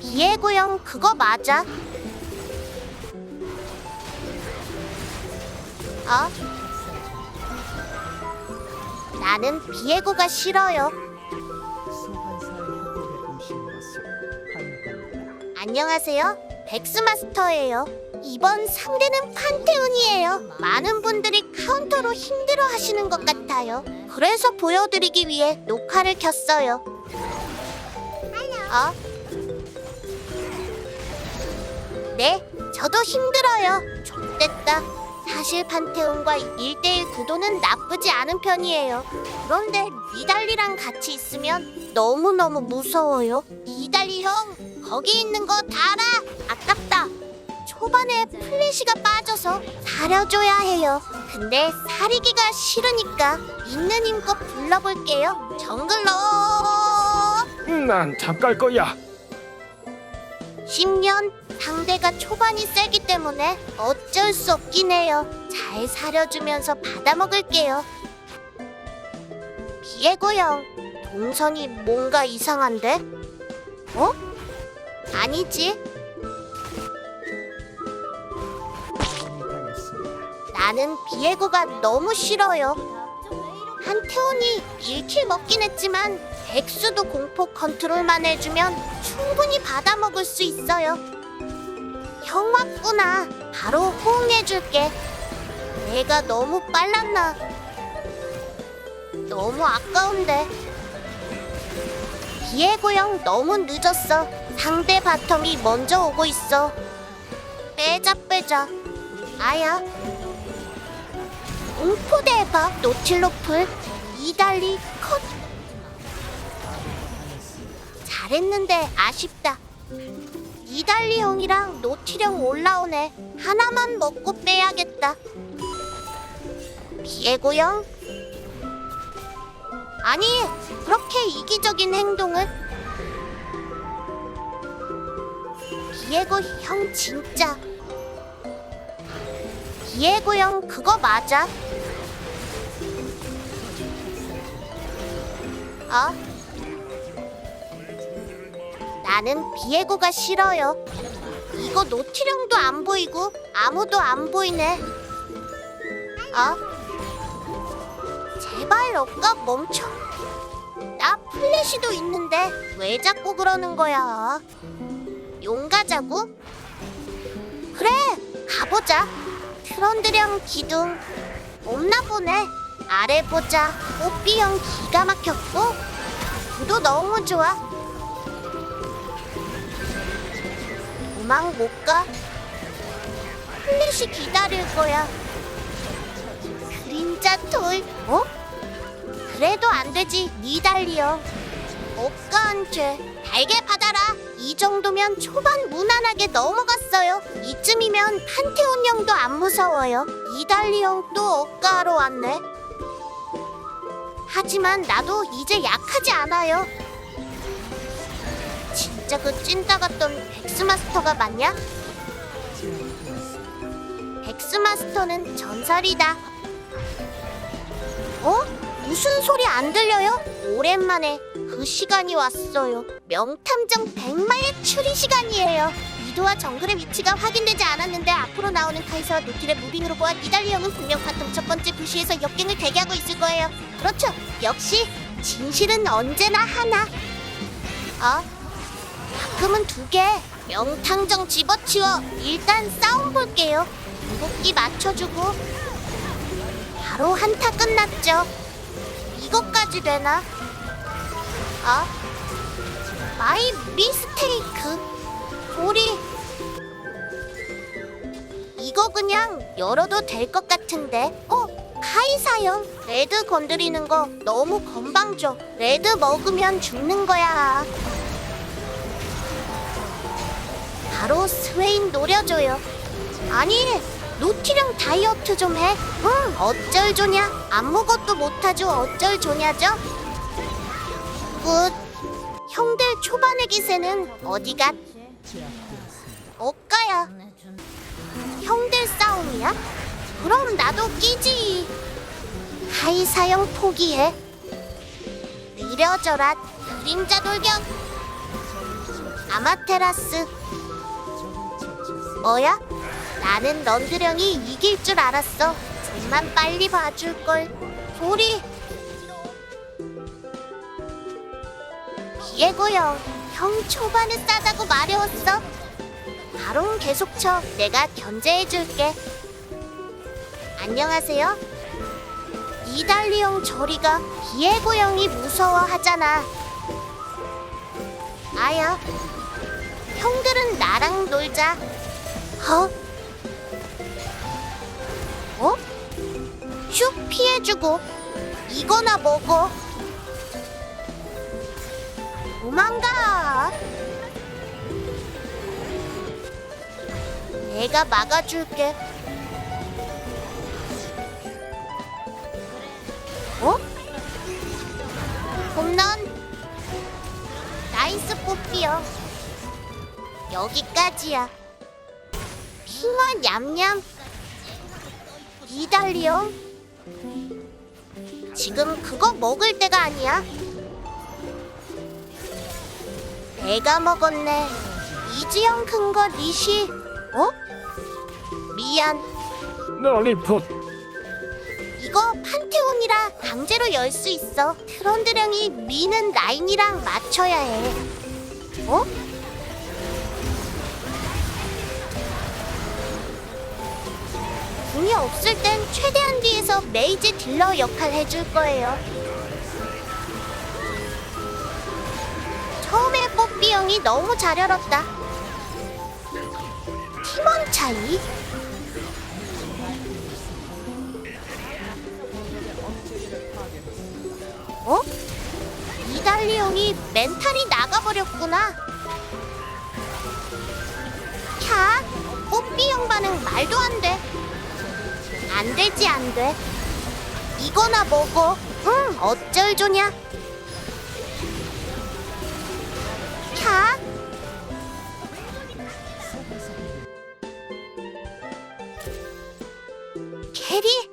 비에고 형 그거 맞아? 어? 나는 비에고가 싫어요. 안녕하세요. 백스마스터예요. 이번 상대는 판테온이에요. 많은 분들이 카운터로 힘들어 하시는 것 같아요. 그래서 보여드리기 위해 녹화를 켰어요. 어? 네, 저도 힘들어요. 좋됐다. 사실 판테온과 1대1 구도는 나쁘지 않은 편이에요. 그런데 니달리랑 같이 있으면 너무너무 무서워요. 니달리 형, 거기 있는 거다 알아. 아깝다. 초반에 플래시가 빠져서 사려줘야 해요. 근데 사리기가 싫으니까 있는 힘껏 불러볼게요. 정글로 난 잡갈 거야. 10년 상대가 초반이 세기 때문에 어쩔 수 없긴 해요. 잘 사려주면서 받아먹을게요. 비에고 형, 동선이 뭔가 이상한데? 어? 아니지. 나는 비에고가 너무 싫어요. 한태원이 1킬 먹긴 했지만 백수도 공포 컨트롤만 해주면 충분히 받아먹을 수 있어요. 형 왔구나. 바로 호응해줄게. 내가 너무 빨랐나? 너무 아까운데. 비에고 형 너무 늦었어. 상대 바텀이 먼저 오고 있어. 빼자 빼자. 아야. 공포 대박 노틸로플 이달리 컷 잘했는데 아쉽다 이달리 형이랑 노틸형 올라오네. 하나만 먹고 빼야겠다. 비에고 형 아니 그렇게 이기적인 행동을? 비에고 형 진짜. 비에고 형 그거 맞아? 어? 나는 비에고가 싫어요. 이거 노티령도 안 보이고 아무도 안 보이네. 어? 제발 억까 멈춰. 나 플래시도 있는데 왜 자꾸 그러는 거야? 용 가자고? 그래, 가보자. 트런드령 기둥 없나 보네. 아래 보자. 뽀삐형 기가 막혔고 구도 너무 좋아. 도망 못 가. 플래시 기다릴 거야. 그림자 돌. 어? 그래도 안 되지. 니달리형. 억까한 죄. 달게 받아라. 이 정도면 초반 무난하게 넘어갔어요. 이쯤이면 판테온 형도 안 무서워요. 이달리 형또 억까하러 왔네. 하지만 나도 이제 약하지 않아요. 진짜 그 찐따 같던 백스마스터가 맞냐? 백스마스터는 전설이다. 어? 무슨 소리 안 들려요? 오랜만에 그 시간이 왔어요. 명탐정 백마의 추리 시간이에요. 미도와 정글의 위치가 확인되지 않았는데 앞으로 나오는 카이사와 노틸의 무빙으로 보아 니달리 형은 분명 바텀 첫 번째 부시에서 역경을 대기하고 있을 거예요. 그렇죠. 역시 진실은 언제나 하나. 어? 가끔은 두 개. 명탐정 집어치워. 일단 싸움 볼게요. 궁극기 맞춰주고. 바로 한타 끝났죠. 이것까지 되나? 어? 마이 미스테이크. 우리 이거 그냥 열어도 될 것 같은데. 어? 카이사형 레드 건드리는 거 너무 건방져. 레드 먹으면 죽는 거야. 바로 스웨인 노려줘요. 아니, 노티령 다이어트 좀 해. 응, 어쩔 조냐? 아무것도 못하죠. 어쩔 조냐죠? 굿. 형들 초반의 기세는 어디가? 억가야. 형들 싸움이야? 그럼 나도 끼지. 하이 사형 포기해. 느려져라. 그림자 돌격. 아마테라스. 뭐야? 나는 런드령이 이길 줄 알았어. 좀만 빨리 봐줄 걸. 소리. 비에고요. 형 초반에 싸다고 말해왔어. 바론 계속 쳐. 내가 견제해줄게. 안녕하세요. 이달리 형 저리가 비에고 형이 무서워하잖아. 아야. 형들은 나랑 놀자. 어? 어? 슉 피해주고 이거나 먹어 도망가 내가 막아줄게 어? 홈런 나이스 뽀삐요 여기까지야 핑화 냠냠 이달리요 지금 그거 먹을 때가 아니야? 내가 먹었네. 이지영 큰거 니시. 어? 미안. 롤리풋. 이거 판테온이라 강제로 열 수 있어. 트런드령이 미는 라인이랑 맞춰야 해. 어? 없을 땐 최대한 뒤에서 메이지 딜러 역할 해줄 거예요. 처음에 뽀삐 형이 너무 잘 열었다. 팀원 차이? 어? 이달리 형이 멘탈이 나가버렸구나. 캬, 뽀삐 형 반응 말도 안 돼. 안 되지 안 돼. 이거나 먹어. 응, 어쩔 조냐? 캬. 캐리,